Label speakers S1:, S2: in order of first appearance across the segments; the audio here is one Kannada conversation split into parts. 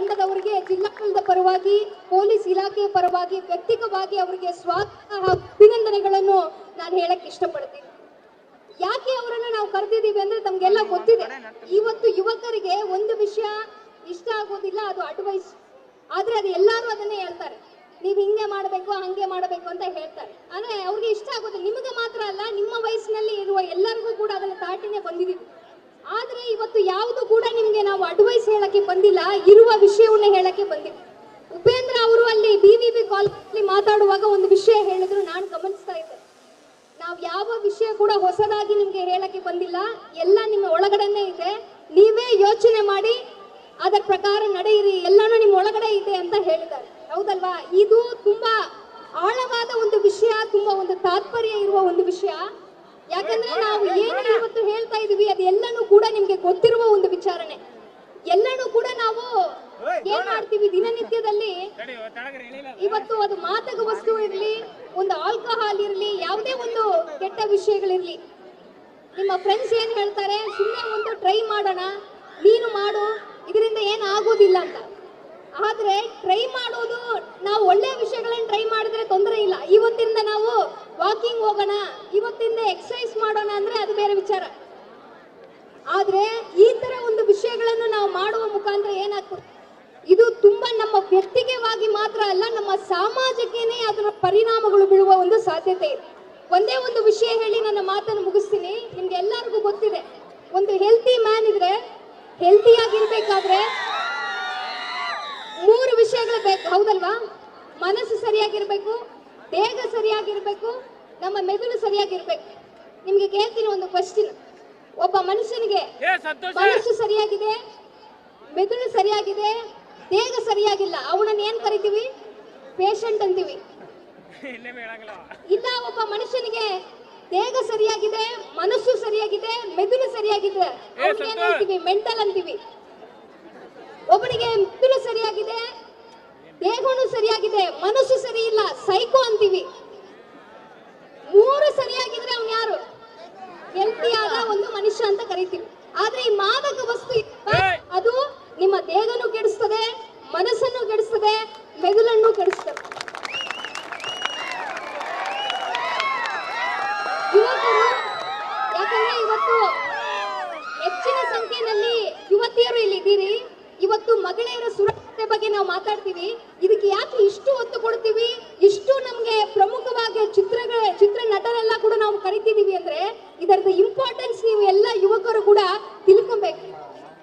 S1: ತಂಡದವರಿಗೆ ಜಿಲ್ಲಾಡಳಿತದ ಪರವಾಗಿ, ಪೊಲೀಸ್ ಇಲಾಖೆಯ ಪರವಾಗಿ ವ್ಯಕ್ತಿಕವಾಗಿ ಅವರಿಗೆ ಸ್ವಾಗತ ಅಭಿನಂದನೆಗಳನ್ನು ನಾನು ಹೇಳಕ್ ಇಷ್ಟಪಡ್ತೀನಿ. ಯಾಕೆ ಅವರನ್ನು ನಾವು ಕರೆದಿದ್ದೀವಿ ಅಂದ್ರೆ ತಮ್ಗೆಲ್ಲ ಗೊತ್ತಿದೆ. ಇವತ್ತು ಯುವಕರಿಗೆ ಒಂದು ವಿಷಯ ಇಷ್ಟ ಆಗೋದಿಲ್ಲ, ಅದು ಅಡ್ವೈಸ್ ಆದ್ರೆ ಅದು ಎಲ್ಲರೂ ಅದನ್ನೇ ಹೇಳ್ತಾರೆ. ನೀವು ಹಿಂಗೆ ಮಾಡಬೇಕು, ಹಂಗೆ ಮಾಡಬೇಕು ಅಂತ ಹೇಳ್ತಾರೆ. ಆದ್ರೆ ಅವ್ರಿಗೆ ಇಷ್ಟ ಆಗೋದಿಲ್ಲ. ನಿಮಗೆ ಮಾತ್ರ ಅಲ್ಲ, ನಿಮ್ಮ ವಯಸ್ಸಿನಲ್ಲಿ ಇರುವ ಎಲ್ಲರಿಗೂ ಕೂಡ ಅದನ್ನ ತಾಟಿನೇ ಬಂದಿದ್ದೀವಿ. ಆದ್ರೆ ಇವತ್ತು ಯಾವುದು ಕೂಡ ನಿಮ್ಗೆ ನಾವು ಅಡ್ವೈಸ್ ಹೇಳಕ್ಕೆ ಬಂದಿಲ್ಲ, ಇರುವ ವಿಷಯವನ್ನ ಹೇಳಕ್ಕೆ ಬಂದಿಲ್ಲ. ಉಪೇಂದ್ರ ಅವರು ಅಲ್ಲಿ ಬಿ ವಿ ಬಿ ಕಾಲೇಜಲ್ಲಿ ಮಾತಾಡುವಾಗ ಒಂದು ವಿಷಯ ಹೇಳಿದ್ರು, ನಾನು ಗಮನಿಸ್ತಾ ಇದ್ದೆ. ನಾವು ಯಾವ ವಿಷಯ ಕೂಡ ಹೊಸದಾಗಿ ನಿಮ್ಗೆ ಹೇಳಕ್ಕೆ ಬಂದಿಲ್ಲ, ಎಲ್ಲ ನಿಮ್ಮ ಒಳಗಡೆನೆ ಇದೆ, ನೀವೇ ಯೋಚನೆ ಮಾಡಿ, ಅದರ ಪ್ರಕಾರ ನಡೆಯಿರಿ, ಎಲ್ಲಾನು ನಿಮ್ಮ ಒಳಗಡೆ ಇದೆ ಅಂತ ಹೇಳಿದ್ದಾರೆ. ಹೌದಲ್ವಾ? ಇದು ತುಂಬಾ ಆಳವಾದ ಒಂದು ವಿಷಯ, ತುಂಬಾ ಒಂದು ತಾತ್ಪರ್ಯ ಇರುವ ಒಂದು ವಿಷಯ. ಯಾಕಂದ್ರೆ ನಾವು ಹೇಳ್ತಾ ಇದೀವಿ ಅದೆಲ್ಲನೂ ಕೂಡ ನಿಮ್ಗೆ ಗೊತ್ತಿರುವ ಒಂದು ವಿಚಾರಣೆ. ಎಲ್ಲನೂ ಕೂಡ ನಾವು ಏನ್ ಮಾಡ್ತೀವಿ ದಿನನಿತ್ಯದಲ್ಲಿ? ಇವತ್ತು ಅದು ಮಾದಕ ವಸ್ತು ಇರಲಿ ಒಂದು ಆಲ್ಕೋಹಾಲ್ ಇರಲಿ ಯಾವುದೇ ಒಂದು ಕೆಟ್ಟ ವಿಷಯಗಳಿರ್ಲಿ. ನಿಮ್ಮ ಫ್ರೆಂಡ್ಸ್ ಏನ್ ಹೇಳ್ತಾರೆ? ಸುಮ್ಮನೆ ಒಂದು ಟ್ರೈ ಮಾಡೋಣ ನೀನು ಮಾಡು ಇದರಿಂದ ಏನು ಆಗೋದಿಲ್ಲ ಅಂತ. ಆದ್ರೆ ಟ್ರೈ ಮಾಡೋದು ನಾವು ಒಳ್ಳೆ ವಿಷಯಗಳನ್ನ ಟ್ರೈ ಮಾಡಿದ್ರೆ ತೊಂದರೆ ಇಲ್ಲ. ಇವತ್ತಿಂದ ನಾವು ವಾಕಿಂಗ್ ಹೋಗೋಣ ಇವತ್ತಿಂದ ಎಕ್ಸಸೈಸ್ ಮಾಡೋಣ ಅಂದ್ರೆ ಅದು ಬೇರೆ ವಿಚಾರ. ಆದ್ರೆ ಈ ತರ ಒಂದು ವಿಷಯಗಳನ್ನು ನಾವು ಮಾಡುವ ಮುಖಾಂತರ ಏನಾಗ್ತದೆ? ಇದು ತುಂಬಾ ನಮ್ಮ ವ್ಯಕ್ತಿಗೆವಾಗಿ ಮಾತ್ರ ಅಲ್ಲ, ನಮ್ಮ ಸಮಾಜಕ್ಕೇನೆ ಅದರ ಪರಿಣಾಮಗಳು ಬೀಳುವ ಒಂದು ಸಾಧ್ಯತೆ ಇದೆ. ಒಂದೇ ಒಂದು ವಿಷಯ ಹೇಳಿ ನನ್ನ ಮಾತನ್ನು ಮುಗಿಸ್ತೀನಿ. ನಿಮ್ಗೆ ಎಲ್ಲರಿಗೂ ಗೊತ್ತಿದೆ. ಒಂದು ಹೆಲ್ತಿ ಮ್ಯಾನ್ ಇದ್ರೆ ಹೆಲ್ತಿ ಆಗಿರ್ಬೇಕಾದ್ರೆ ಮೂರು ವಿಷಯಗಳು ಬೇಕು. ಹೌದಲ್ವಾ? ಮನಸ್ಸು ಸರಿಯಾಗಿರ್ಬೇಕು, ದೇಹ ಸರಿಯಾಗಿರ್ಬೇಕು, ನಮ್ಮ ಮೆದುಳು ಸರಿಯಾಗಿರ್ಬೇಕು. ನಿಮ್ಗೆ ಕೇಳ್ತೀನಿ ಒಂದು ಕ್ವಶನ್ ಒಬ್ಬ ಮನುಷ್ಯನಿಗೆ ಮನಸ್ಸು ಸರಿಯಾಗಿದೆ ಮೆದುಳು ಸರಿಯಾಗಿದೆ ದೇಹ ಸರಿಯಾಗಿಲ್ಲ ಅವನನ್ನ ಏನ್ ಕರಿತೀವಿ? ಪೇಷಂಟ್ ಅಂತೀವಿ.
S2: ಇಲ್ಲೇ
S1: ಒಬ್ಬ ಮನುಷ್ಯನಿಗೆ ದೇಹ ಸರಿಯಾಗಿದೆ ಮನಸ್ಸು ಸರಿಯಾಗಿದೆ ಮೆದುಳು ಸರಿಯಾಗಿದೆ ಅವನಿಗೆ ಹೇಳ್ತೀವಿ ಮೆಂಟಲ್ ಅಂತೀವಿ? ಒಬ್ಬನಿಗೆ ಮೆದುಳು ಸರಿಯಾಗಿದೆ ದೇಹನು ಸರಿಯಾಗಿದೆ ಮನಸ್ಸು ಸರಿ ಇಲ್ಲ ಸೈಕೋ ಅಂತೀವಿ. ಮೂರು ಸರಿಯಾಗಿದ್ರೆ ಅವ್ನು ಯಾರು? ಹೆಲ್ತಿ ಆದ ಒಂದು ಮನುಷ್ಯ ಅಂತ ಕರಿತೀವಿ. ಆದ್ರೆ ಈ ಮಾದಕ ವಸ್ತು ಅದು ನಿಮ್ಮ ದೇಹನು ಕೆಡಿಸ್ತದೆ ಮನಸ್ಸನ್ನು ಕೆಡಿಸ್ತದೆ ಮೆದುಳನ್ನು ಕೆಡಿಸ್ತದೆ. ಯುವಕರು ಯಾಕಂದ್ರೆ ಇವತ್ತು ಹೆಚ್ಚಿನ ಸಂಖ್ಯೆಯಲ್ಲಿ ಯುವತಿಯರು ಇಲ್ಲಿ ಇದ್ದೀರಿ. ಇವತ್ತು ಮಹಿಳೆಯರ ಸುರಕ್ಷತೆ ಬಗ್ಗೆ ನಾವು ಮಾತಾಡ್ತೀವಿ. ಇದಕ್ಕೆ ಯಾಕೆ ಇಷ್ಟು ಒತ್ತು ಕೊಡ್ತೀವಿ? ಇಷ್ಟು ನಮ್ಗೆ ಪ್ರಮುಖವಾಗಿ ಚಿತ್ರಗಳ ಚಿತ್ರ ನಟರೆಲ್ಲ ಕೂಡ ನಾವು ಕರಿತಿದೀವಿ ಅಂದ್ರೆ ಇದರದ ಇಂಪಾರ್ಟೆನ್ಸ್ ನೀವು ಎಲ್ಲ ಯುವಕರು ಕೂಡ ತಿಳ್ಕೊಬೇಕು.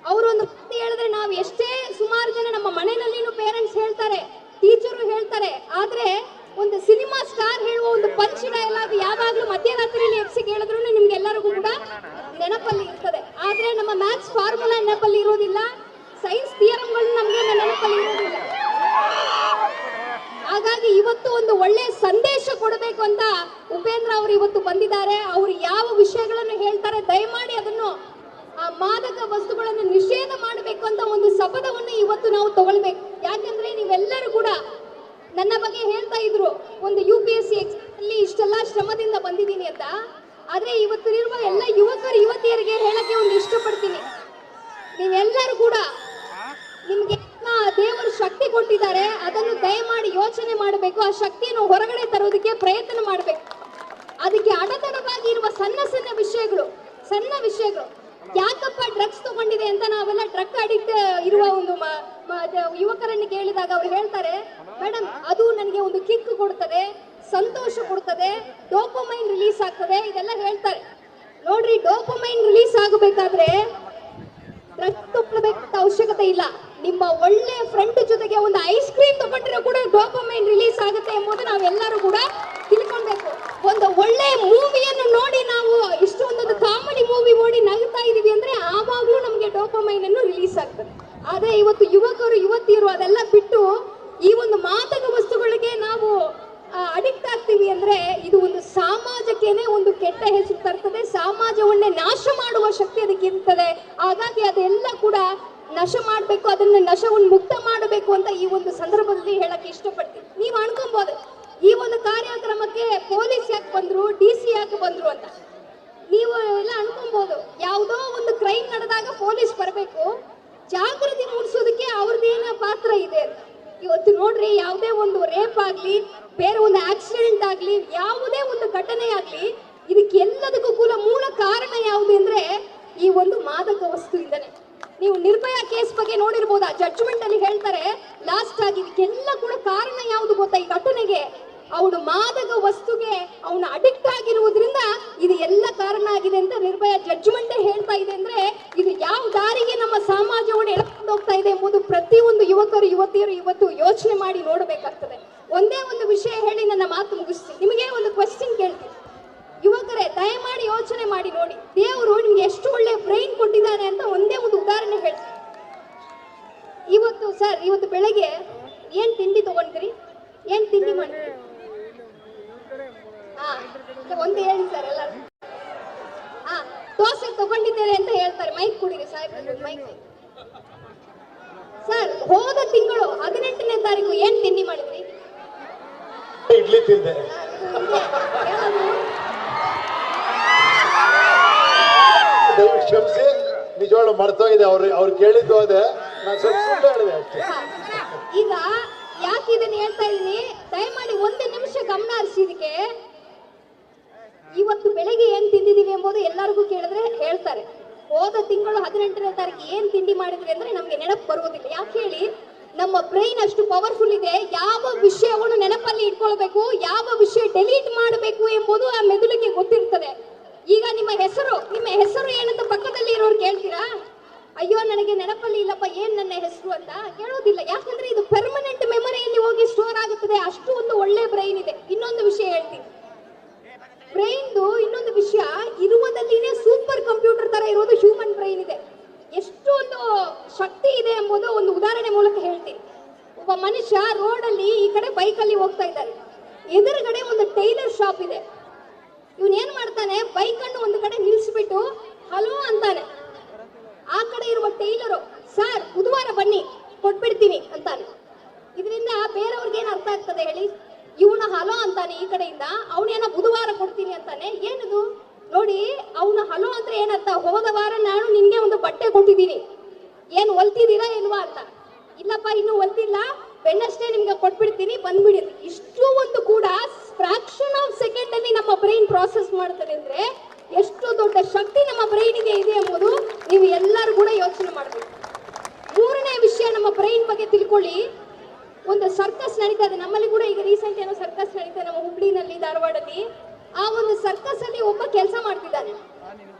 S1: ಅವರು ಒಂದು ಮಾತು ಹೇಳಿದ್ರೆ ನಾವು ಎಷ್ಟೇ ಸುಮಾರು ಜನ ನಮ್ಮ ಮನೆಯಲ್ಲಿನೂ ಪೇರೆಂಟ್ಸ್ ಹೇಳ್ತಾರೆ ಟೀಚರು ಹೇಳ್ತಾರೆ, ಆದ್ರೆ ಒಂದು ಸಿನಿಮಾ ಸ್ಟಾರ್ ಹೇಳುವ ಒಂದು ಪಂಚ್ ಡೈಲಾಗ್ ಯಾವಾಗ್ಲೂ ಮಧ್ಯರಾತ್ರಿಯಲ್ಲಿ ಎಫ್ಸಿ ಕೇಳಿದ್ರು ನಿಮ್ಗೆಲ್ಲರಿಗೂ ಕೂಡ ನೆನಪಲ್ಲಿ ಇರ್ತದೆ. ಆದ್ರೆ ನಮ್ಮ ಮ್ಯಾಥ್ಸ್ ಫಾರ್ಮುಲಾ ನೆನಪಲ್ಲಿ ಇರೋದಿಲ್ಲ ಸೈನ್ಸ್ ಥಿಯರಮ್ಗಳು ನಮ್ಗೆ ನೆನಪಲ್ಲಿ ಇರೋದಿಲ್ಲ. ಹಾಗಾಗಿ ಇವತ್ತು ಒಂದು ಒಳ್ಳೆ ಸಂದೇಶ ಕೊಡಬೇಕು ಅಂತ ಉಪೇಂದ್ರ ಅವರು ಇವತ್ತು ಬಂದಿದ್ದಾರೆ. ಅವರು ಯಾವ ವಿಷಯಗಳನ್ನು ಹೇಳ್ತಾರೆ, ದಯಮಾಡಿ ಅದನ್ನು, ಆ ಮಾದಕ ವಸ್ತುಗಳನ್ನು ನಿಷೇಧ ಮಾಡಬೇಕು ಅಂತ ಒಂದು ಶಪಥವನ್ನು ಇವತ್ತು ನಾವು ತಗೊಳ್ಬೇಕು. ಯಾಕಂದ್ರೆ ನೀವೆಲ್ಲರೂ ಕೂಡ ನನ್ನ ಬಗ್ಗೆ ಹೇಳ್ತಾ ಇದ್ರು. ಒಂದು ಯು ಪಿ ಎಸ್ ಸಿ ಅಲ್ಲಿ ಇಷ್ಟೆಲ್ಲ ಶ್ರಮದಿಂದ ಬಂದಿದ್ದೀನಿ ಅಂತ. ಆದ್ರೆ ಇವತ್ತಿರುವ ಎಲ್ಲ ಯುವಕರು, ಯುವತಿಯರಿಗೆ ಹೇಳಕ್ಕೆ ಒಂದು ಇಷ್ಟಪಡ್ತೀನಿ. ನೀವೆಲ್ಲರೂ ಕೂಡ ನಿಮ್ಗೆ ದೇವರು ಶಕ್ತಿ ಕೊಟ್ಟಿದ್ದಾರೆ. ಅದನ್ನು ದಯಮಾಡಿ ಯೋಚನೆ ಮಾಡಬೇಕು. ಆ ಶಕ್ತಿಯನ್ನು ಹೊರಗಡೆ ತರೋದಕ್ಕೆ ಪ್ರಯತ್ನ ಮಾಡಬೇಕು. ಅದಕ್ಕೆ ಅಡತಡವಾಗಿ ಇರುವ ಸಣ್ಣ ಸಣ್ಣ ವಿಷಯಗಳು ಸಣ್ಣ ವಿಷಯಗಳು. ಯಾಕಪ್ಪ ಡ್ರಗ್ಸ್ ತಗೊಂಡಿದೆ ಅಂತ ನಾವೆಲ್ಲ ಡ್ರಗ್ ಅಡಿಕ್ಟ್ ಇರುವ ಒಂದು ಯುವಕರನ್ನು ಕೇಳಿದಾಗ ಅವ್ರು ಹೇಳ್ತಾರೆ ಮೇಡಮ್ ಅದು ನನಗೆ ಒಂದು ಕಿಕ್ ಕೊಡ್ತದೆ, ಸಂತೋಷ ಕೊಡ್ತದೆ, ಡೋಪೊಮೈನ್ ರಿಲೀಸ್ ಆಗ್ತದೆ. ಇದೆಲ್ಲ ಹೇಳ್ತಾರೆ. ನೋಡ್ರಿ, ಡೋಪೊಮೈನ್ ರಿಲೀಸ್ ಆಗಬೇಕಾದ್ರೆ ಡ್ರಗ್ ತಗೊಳ್ಬೇಕಂತ ಅವಶ್ಯಕತೆ ಇಲ್ಲ. ನಿಮ್ಮ ಒಳ್ಳೆ ಫ್ರೆಂಡ್ ಜೊತೆಗೆ ಒಂದು ಐಸ್ ಕ್ರೀಮ್ ತಗೊಂಡ್ರೆ ಕೂಡ ಡೋಪಮೈನ್ ರಿಲೀಸ್ ಆಗುತ್ತೆ ಎಂಬುದು ನಾವೆಲ್ಲರೂ ಕೂಡ ತಿಳ್ಕೊಳ್ಬೇಕು. ಒಂದು ಒಳ್ಳೆ ಮೂವಿಯನ್ನು ನೋಡಿ ನಾವು ಇಷ್ಟೊಂದೊಂದು ಕಾಮಿಡಿ ಮೂವಿ ನೋಡಿ ನಗ್ತಾ ಇದೀವಿ ಅಂದ್ರೆ ಆವಾಗಲೂ ನಮಗೆ ಡೋಪಮೈನ್ ಅನ್ನು ರಿಲೀಸ್ ಆಗ್ತದೆ. ಆದ್ರೆ ಇವತ್ತು ಯುವಕರು, ಯುವತಿಯರು ಅದೆಲ್ಲ ಬಿಟ್ಟು ಈ ಒಂದು ಮಾದಕ ವಸ್ತುಗಳಿಗೆ ನಾವು ಅಡಿಕ್ಟ್ ಆಗ್ತೀವಿ ಅಂದ್ರೆ ಇದು ಒಂದು ಸಮಾಜಕ್ಕೇನೆ ಒಂದು ಕೆಟ್ಟ ಹೆಸರು ತರ್ತದೆ. ಸಮಾಜವನ್ನೇ ನಾಶ ಮಾಡುವ ಶಕ್ತಿ ಅದಕ್ಕೆ ಇರ್ತದೆ ಹಾಗಾಗಿ ಅದೆಲ್ಲ ಕೂಡ ನಶ ಮಾಡಬೇಕು, ಅದನ್ನ ನಶವನ್ನು ಮುಕ್ತ ಮಾಡಬೇಕು ಅಂತ ಈ ಒಂದು ಸಂದರ್ಭದಲ್ಲಿ ಹೇಳಕ್ಕೆ ಇಷ್ಟಪಡ್ತೀನಿ. ನೀವು ಅನ್ಕೊಬಹುದು ಈ ಒಂದು ಕಾರ್ಯಕ್ರಮಕ್ಕೆ ಪೊಲೀಸ್ ಯಾಕೆ ಬಂದ್ರು, ಡಿ ಸಿ ಯಾಕೆ ಬಂದ್ರು ಅಂತ. ನೀವು ಎಲ್ಲ ಅನ್ಕೊಬಹುದು ಯಾವುದೋ ಒಂದು ಕ್ರೈಮ್ ನಡೆದಾಗ ಪೊಲೀಸ್ ಬರಬೇಕು, ಜಾಗೃತಿ ಮೂಡಿಸೋದಕ್ಕೆ ಅವ್ರದ್ದೇನೋ ಪಾತ್ರ ಇದೆ ಅಂತ. ಇವತ್ತು ನೋಡ್ರಿ, ಯಾವುದೇ ಒಂದು ರೇಪ್ ಆಗ್ಲಿ, ಬೇರೆ ಒಂದು ಆಕ್ಸಿಡೆಂಟ್ ಆಗ್ಲಿ, ಯಾವುದೇ ಒಂದು ಘಟನೆ ಆಗ್ಲಿ, ಇದಕ್ಕೆಲ್ಲದಕ್ಕೂ ಕೂಡ ಮೂಲ ಕಾರಣ ಯಾವುದು ಅಂದ್ರೆ ಈ ಒಂದು ಮಾದಕ ವಸ್ತುವಿಂದನೇ ನೀವು ನಿರ್ಭಯ ಕೇಸ್ ಬಗ್ಗೆ ನೋಡಿರ್ಬೋದಾ? ಜಡ್ಜ್ಮೆಂಟ್ ಅಲ್ಲಿ ಹೇಳ್ತಾರೆ ಲಾಸ್ಟ್ ಆಗಿ ಇದಕ್ಕೆಲ್ಲ ಕೂಡ ಕಾರಣ ಯಾವುದು ಗೊತ್ತಾ? ಈ ಘಟನೆಗೆ ಅವನು ಮಾದಕ ವಸ್ತುಗೆ ಅವನು ಅಡಿಕ್ಟ್ ಆಗಿರುವುದರಿಂದ ಇದು ಎಲ್ಲ ಕಾರಣ ಆಗಿದೆ ಅಂತ ನಿರ್ಭಯ ಜಡ್ಜ್ಮೆಂಟ್ ಹೇಳ್ತಾ ಇದೆ ಅಂದ್ರೆ, ಇದು ಯಾವ ದಾರಿಗೆ ನಮ್ಮ ಸಮಾಜವನ್ನು ಎಳ್ಕೊಂಡು ಹೋಗ್ತಾ ಇದೆ ಎಂಬುದು ಪ್ರತಿಯೊಂದು ಯುವಕರು, ಯುವತಿಯರು ಇವತ್ತು ಯೋಚನೆ ಮಾಡಿ ನೋಡಬೇಕಾಗ್ತದೆ. ಒಂದೇ ಒಂದು ವಿಷಯ ಹೇಳಿ ನನ್ನ ಮಾತು ಮುಗಿಸ್ತೀನಿ ನಿಮಗೆ ಒಂದು ಕ್ವಶನ್ ಕೇಳ್ತೀನಿ ಯುವಕರೇ ದಯಮಾಡಿ ಯೋಚನೆ ಮಾಡಿ ನೋಡಿ ದೇವರು ನಿಮ್ಗೆ ಎಷ್ಟು ಒಳ್ಳೆ ಬ್ರೈನ್ ಕೊಟ್ಟಿದ್ದಾನೆ ಅಂತ ಒಂದೇ ಒಂದು ಉದಾಹರಣೆ ಹೇಳ್ತೀನಿ ಇವತ್ತು ಬೆಳಗ್ಗೆ ಏನ್ ತಿಂಡಿ ತಗೊಂಡ್ರಿ? ಏನ್ ತಿಂಡಿ ಮಾಡಿದ್ರಿ? ಹಾ ಒಂದು ಹೇಳಿ ಸರ್ ಎಲ್ಲರೂ. ಹಾ ದೋಸೆ ತಗೊಂಡಿದ್ದೇನೆ ಅಂತ ಹೇಳ್ತಾರೆ. ಮೈಕ್ ಕುಡಿರಿ ಸಾಹೇಬ್ ಮೈಕ್. ಸರ್ ಹೋದ ತಿಂಗಳು ಹದಿನೆಂಟನೇ ತಾರೀಕು ಏನ್ ತಿಂಡಿ ಮಾಡಿದ್ರಿ?
S3: ಇಡ್ಲಿ ತಿಂದೆ. ಕ್ಷಮಿಸಿ ನಿಜವಾಗ್ಲು ಮರ್ತೋಗಿದೆ. ಅವ್ರು ಅವ್ರು ಕೇಳಿದ್ದು ಅದೇ.
S1: ಈಗ ಯಾಕೆ ಇದನ್ನ ಹೇಳ್ತಾ ಇದೀನಿ? ದಯಮಾಡಿ ಒಂದು ನಿಮಿಷ ಗಮನ ಹರಿಸಿ ಇದಕ್ಕೆ. ಇವತ್ತು ಬೆಳಿಗ್ಗೆ ಏನ್ ತಿಂದಿದೀವಿ ಎಂಬುದು ಎಲ್ಲರಿಗೂ ಕೇಳಿದ್ರೆ ಹೇಳ್ತಾರೆ. ಹೋದ ತಿಂಗಳು ಹದಿನೆಂಟನೇ ತಾರೀಕು ಏನ್ ತಿಂಡಿ ಮಾಡಿದ್ವಿ ಅಂದ್ರೆ ನಮ್ಗೆ ನೆನಪು ಬರುವುದಿಲ್ಲ. ಯಾಕೆ ಹೇಳಿ? ನಮ್ಮ ಬ್ರೈನ್ ಅಷ್ಟು ಪವರ್ಫುಲ್ ಇದೆ. ಯಾವ ವಿಷಯವನ್ನು ನೆನಪಲ್ಲಿ ಇಟ್ಕೊಳ್ಬೇಕು, ಯಾವ ವಿಷಯ ಡೆಲೀಟ್ ಮಾಡಬೇಕು ಎಂಬುದು ಆ ಮೆದುಳಿಗೆ ಗೊತ್ತಿರ್ತದೆ. ಈಗ ನಿಮ್ಮ ಹೆಸರು ನಿಮ್ಮ ಹೆಸರು ಏನಂತ ಪಕ್ಕದಲ್ಲಿ ಇರೋರು ಕೇಳ್ತೀರಾ? ಅಯ್ಯೋ, ನನಗೆ ನೆನಪಲ್ಲಿ ಇಲ್ಲಪ್ಪ, ಏನ್ ನನ್ನ ಹೆಸರು ಅಂತ ಕೇಳೋದಿಲ್ಲ ಯಾಕಂದ್ರೆ ಇದು ಪರ್ಮನೆಂಟ್ ಮೆಮೊರಿಯಲ್ಲಿ ಹೋಗಿ ಸ್ಟೋರ್ ಆಗುತ್ತದೆ. ಅಷ್ಟು ಒಂದು ಒಳ್ಳೆ ಬ್ರೈನ್ ಇದೆ. ಇನ್ನೊಂದು ವಿಷಯ ಹೇಳ್ತೀನಿ. ಬ್ರೈನ್ದು ಇನ್ನೊಂದು ವಿಷಯ, ಇರುವುದಲ್ಲಿನೇ ಸೂಪರ್ ಕಂಪ್ಯೂಟರ್ ತರ ಇರೋದು ಹ್ಯೂಮನ್ ಬ್ರೈನ್ ಇದೆ. ಎಷ್ಟು ಒಂದು ಶಕ್ತಿ ಇದೆ ಎಂಬುದು ಒಂದು ಉದಾಹರಣೆ ಮೂಲಕ ಹೇಳ್ತೀನಿ. ಒಬ್ಬ ಮನುಷ್ಯ ರೋಡಲ್ಲಿ ಈ ಕಡೆ ಬೈಕಲ್ಲಿ ಹೋಗ್ತಾ ಇದ್ದಾನೆ. ಎದುರುಗಡೆ ಒಂದು ಟೈಲರ್ ಶಾಪ್ ಇದೆ. ಇವನ್ ಏನ್ ಮಾಡ್ತಾನೆ? ಬೈಕ್ ಅನ್ನು ಒಂದು ಕಡೆ ನಿಲ್ಲಿಸ್ಬಿಟ್ಟು ಹಲೋ ಅಂತಾನೆ. ಆ ಕಡೆ ಇರುವ ಟೈಲರು ಸರ್, ಬುಧವಾರ ಬನ್ನಿ, ಕೊಟ್ಬಿಡ್ತೀನಿ ಅಂತಾನೆ ಇದರಿಂದ ಬೇರೆಯವ್ರಿಗೆ ಏನು ಅರ್ಥ ಆಗ್ತದೆ ಹೇಳಿ? ಇವನ ಹಲೋ ಅಂತಾನೆ ಈ ಕಡೆಯಿಂದ ಅವನೇನ ಬುಧವಾರ ಕೊಡ್ತೀನಿ ಅಂತಾನೆ. ಏನದು? ನೋಡಿ, ಅವನ ಹಲೋ ಅಂದ್ರೆ ಏನರ್ಥ? ಹೋದ ವಾರ ನಾನು ನಿನ್ಗೆ ಒಂದು ಬಟ್ಟೆ ಕೊಟ್ಟಿದ್ದೀನಿ. ಏನು ಹೊಲ್ತಿದ್ದೀರಾ ಇಲ್ವಾ ಅಂತ. ಇಲ್ಲಪ್ಪ, ಇನ್ನು ಹೊಲ್ತಿಲ್ಲ ಬೆನ್ನಷ್ಟೇ ನಿಮ್ಗೆ ಕೊಟ್ಬಿಡ್ತೀನಿ, ಬಂದ್ಬಿಡಿ. ಇಷ್ಟು ಒಂದು ಕೂಡ ಫ್ರಾಕ್ಷನ್ ಆಫ್ ಸೆಕೆಂಡ್ ಅಲ್ಲಿ ನಮ್ಮ ಬ್ರೈನ್ ಪ್ರಾಸೆಸ್ ಮಾಡ್ತದೆ ಅಂದ್ರೆ ಎಷ್ಟು ದೊಡ್ಡ ಶಕ್ತಿ ನಮ್ಮ ಬ್ರೈನಿಗೆ ಇದೆ ಎಂಬುದು ನೀವು ಎಲ್ಲರೂ ಕೂಡ ಯೋಚನೆ ಮಾಡಬೇಕು. ಮೂರನೇ ವಿಷಯ ನಮ್ಮ ಬ್ರೈನ್ ಬಗ್ಗೆ ತಿಳ್ಕೊಳ್ಳಿ. ಒಂದು ಸರ್ಕಸ್ ನಡೀತಾ ಇದೆ. ನಮ್ಮಲ್ಲಿ ಕೂಡ ಈಗ ರೀಸೆಂಟ್ ಏನೋ ಸರ್ಕಸ್ ನಡೀತಾ ನಮ್ಮ ಹುಬ್ಳಿನಲ್ಲಿ ಧಾರವಾಡದಲ್ಲಿ ಆ ಒಂದು ಸರ್ಕಸ್ ಅಲ್ಲಿ ಒಬ್ಬ ಕೆಲಸ ಮಾಡ್ತಿದ್ದಾನೆ.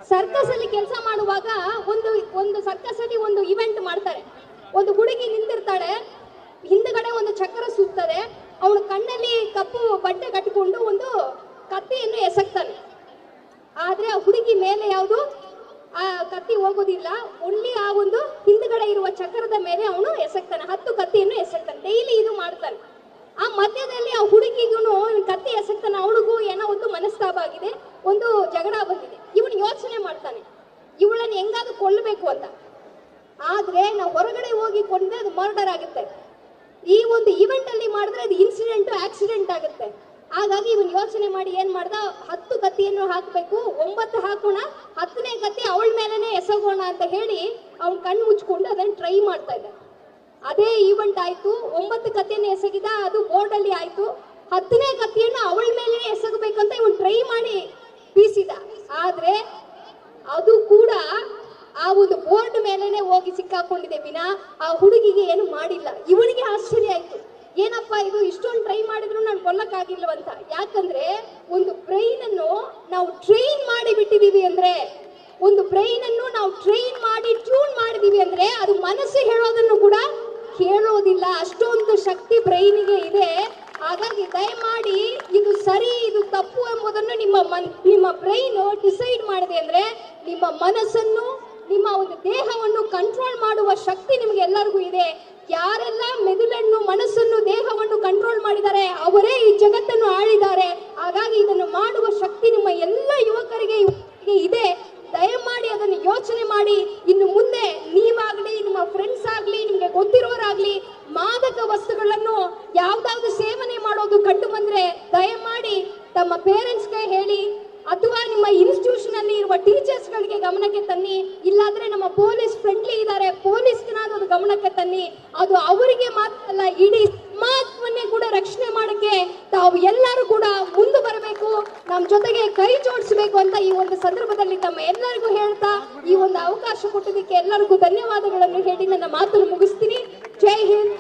S1: ಸರ್ಕಸ್ ಅಲ್ಲಿ ಕೆಲಸ ಮಾಡುವಾಗ ಒಂದು ಒಂದು ಸರ್ಕಸ್ ಅಲ್ಲಿ ಒಂದು ಇವೆಂಟ್ ಮಾಡ್ತಾರೆ. ಒಂದು ಹುಡುಗಿ ನಿಂತಿರ್ತಾಳೆ. ಹಿಂದ್ಗಡೆ ಒಂದು ಚಕ್ರ ಸುತ್ತದೆ. ಅವನು ಕಣ್ಣಲ್ಲಿ ಕಪ್ಪು ಬಟ್ಟೆ ಕಟ್ಟಿಕೊಂಡು ಒಂದು ಕತ್ತಿಯನ್ನು ಎಸಕ್ತಾನೆ ಆದ್ರೆ ಆ ಹುಡುಗಿ ಮೇಲೆ ಯಾವುದು? ಆ ಕತ್ತಿ ಹೋಗೋದಿಲ್ಲ. ಒಳ್ಳಿ ಆ ಒಂದು ಹಿಂದ್ಗಡೆ ಇರುವ ಚಕ್ರದ ಮೇಲೆ ಅವನು ಎಸಕ್ತಾನೆ ಹತ್ತು ಕತ್ತಿಯನ್ನು ಎಸಕ್ತಾನೆ ಡೈಲಿ ಇದು ಮಾಡ್ತಾನೆ. ಆ ಮಧ್ಯದಲ್ಲಿ ಆ ಹುಡುಗಿಗೂ ಕತ್ತಿ ಎಸಕ್ತಾನೆ ಅವಳಿಗೂ ಏನೋ ಒಂದು ಮನಸ್ತಾಪ ಆಗಿದೆ. ಒಂದು ಜಗಳ ಬಂದಿದೆ. ಇವನು ಯೋಚನೆ ಮಾಡ್ತಾನೆ. ಇವಳನ್ನ ಹೆಂಗಾದ್ರೂ ಕೊಲ್ಲಬೇಕು ಅಂತ. ಆದ್ರೆ ನಾವು ಹೊರಗಡೆ ಹೋಗಿ ಕೊಂಡ್ರೆ ಅದು ಮರ್ಡರ್ ಆಗುತ್ತೆ. ಈ ಒಂದು ಇವೆಂಟ್ ಅಲ್ಲಿ ಮಾಡಿದ್ರೆ ಅದು ಇನ್ಸಿಡೆಂಟ್ ಆಕ್ಸಿಡೆಂಟ್ ಆಗುತ್ತೆ. ಹಾಗಾಗಿ ಇವನು ಯೋಚನೆ ಮಾಡಿ ಏನ್ ಮಾಡ್ದ? ಹತ್ತು ಕತ್ತಿಯನ್ನು ಹಾಕಬೇಕು. ಒಂಬತ್ತು ಹಾಕೋಣ. ಹತ್ತನೇ ಕತ್ತಿ ಅವಳ ಮೇಲೆನೆ ಎಸಗೋಣ ಅಂತ ಹೇಳಿ ಅವ್ನ್ ಕಣ್ಣು ಮುಚ್ಕೊಂಡು ಅದನ್ನ ಟ್ರೈ ಮಾಡ್ತಾ ಇದ್ದ. ಅದೇ ಈವೆಂಟ್ ಆಯ್ತು. ಒಂಬತ್ತು ಕತ್ತಿಯನ್ನು ಎಸಗಿದ, ಅದು ಬೋರ್ಡ್ ಅಲ್ಲಿ ಆಯ್ತು. ಹತ್ತನೇ ಕತ್ತಿಯನ್ನು ಅವಳ ಮೇಲೆ ಎಸಗಬೇಕಂತ ಇವನ್ ಟ್ರೈ ಮಾಡಿ ಬೀಸಿದ. ಆದ್ರೆ ಅದು ಕೂಡ ಆ ಒಂದು ಬೋರ್ಡ್ ಮೇಲೆನೆ ಹೋಗಿ ಸಿಕ್ಕಾಕೊಂಡಿದೆ ವಿನ. ಆ ಹುಡುಗಿಗೆ ಏನು ಮಾಡಿಲ್ಲ. ಇವನಿಗೆ ಆಶ್ಚರ್ಯ ಆಯ್ತು. ಏನಪ್ಪ ಇದು ಇಷ್ಟೊಂದು ಟ್ರೈ ಮಾಡಿದ್ರು ನಾನು ಕೊಲ್ಲಕ್ಕಾಗಿಲ್ವಂತ? ಯಾಕಂದ್ರೆ ಒಂದು ಬ್ರೈನ್ ಅನ್ನು ನಾವು ಟ್ರೈನ್ ಮಾಡಿ ಬಿಟ್ಟಿದೀವಿ ಅಂದ್ರೆ, ಒಂದು ಬ್ರೈನ್ ಅನ್ನು ನಾವು ಟ್ರೈನ್ ಮಾಡಿ ಟ್ಯೂನ್ ಮಾಡಿದೀವಿ ಅಂದ್ರೆ ಅದು ಮನಸ್ಸು ಹೇಳೋದನ್ನು ಕೂಡ ಕೇಳೋದಿಲ್ಲ. ಅಷ್ಟೊಂದು ಶಕ್ತಿ ಬ್ರೈನಿಗೆ ಇದೆ. ಹಾಗಾಗಿ ದಯಮಾಡಿ ಇದು ಸರಿ, ಇದು ತಪ್ಪು ಎಂಬುದನ್ನು ನಿಮ್ಮ ಮನ್, ನಿಮ್ಮ ಬ್ರೈನ್ ಡಿಸೈಡ್ ಮಾಡಿದೆ ಅಂದ್ರೆ ನಿಮ್ಮ ಮನಸ್ಸನ್ನು, ನಿಮ್ಮ ಒಂದು ದೇಹವನ್ನು ಕಂಟ್ರೋಲ್ ಮಾಡುವ ಶಕ್ತಿ ನಿಮಗೆ ಎಲ್ಲರಿಗೂ ಇದೆ. ಯಾರೆಲ್ಲ ಮೆದುಳನ್ನು, ಮನಸ್ಸನ್ನು, ದೇಹವನ್ನು ಕಂಟ್ರೋಲ್ ಮಾಡಿದ್ದಾರೆ ಅವರೇ ಈ ಜಗತ್ತನ್ನು ಆಳಿದ್ದಾರೆ. ಹಾಗಾಗಿ ಇದನ್ನು ಮಾಡುವ ಶಕ್ತಿ ನಿಮ್ಮ ಎಲ್ಲ ಯುವಕರಿಗೆ ಇದೆ ದಯಮಾಡಿ ಅದನ್ನು ಯೋಚನೆ ಮಾಡಿ ಇನ್ನು ಮುಂದೆ ನೀವಾಗ್ಲಿ ನಿಮ್ಮ ಫ್ರೆಂಡ್ಸ್ ಆಗ್ಲಿ ನಿಮ್ಗೆ ಗೊತ್ತಿರೋರಾಗ್ಲಿ ಮಾದಕ ವಸ್ತುಗಳನ್ನು ಯಾವ್ದಾವ್ದು ಸೇವನೆ ಮಾಡೋದು ಕಂಡು ಬಂದ್ರೆ ದಯಮಾಡಿ ತಮ್ಮ ಪೇರೆಂಟ್ಸ್ಗೆ ಹೇಳಿ ಅಥವಾ ನಿಮ್ಮ ಇನ್ಸ್ಟಿಟ್ಯೂಷನ್ ಅಲ್ಲಿ ಇರುವ ಟೀಚರ್ಸ್ ಗಳಿಗೆ ಗಮನಕ್ಕೆ ತನ್ನಿ. ಅದು ಅವರಿಗೆ ಮಾತ್ರ ಅಲ್ಲ, ಇಡೀ ಸಮಾಜವನ್ನೇ ಕೂಡ ರಕ್ಷಣೆ ಮಾಡಕ್ಕೆ ತಾವು ಎಲ್ಲರೂ ಕೂಡ ಮುಂದೆ ಬರಬೇಕು. ನಮ್ಮ ಜೊತೆಗೆ ಕೈ ಜೋಡಿಸಬೇಕು ಅಂತ ಈ ಒಂದು ಸಂದರ್ಭದಲ್ಲಿ ತಮ್ಮ ಎಲ್ಲರಿಗೂ ಹೇಳ್ತಾ ಈ ಒಂದು ಅವಕಾಶ ಕೊಟ್ಟಿದ್ದಕ್ಕೆ ಎಲ್ಲರಿಗೂ ಧನ್ಯವಾದಗಳನ್ನು ಹೇಳಿ ನನ್ನ ಮಾತನ್ನು ಮುಗಿಸ್ತೀನಿ. ಜೈ ಹಿಂದ್.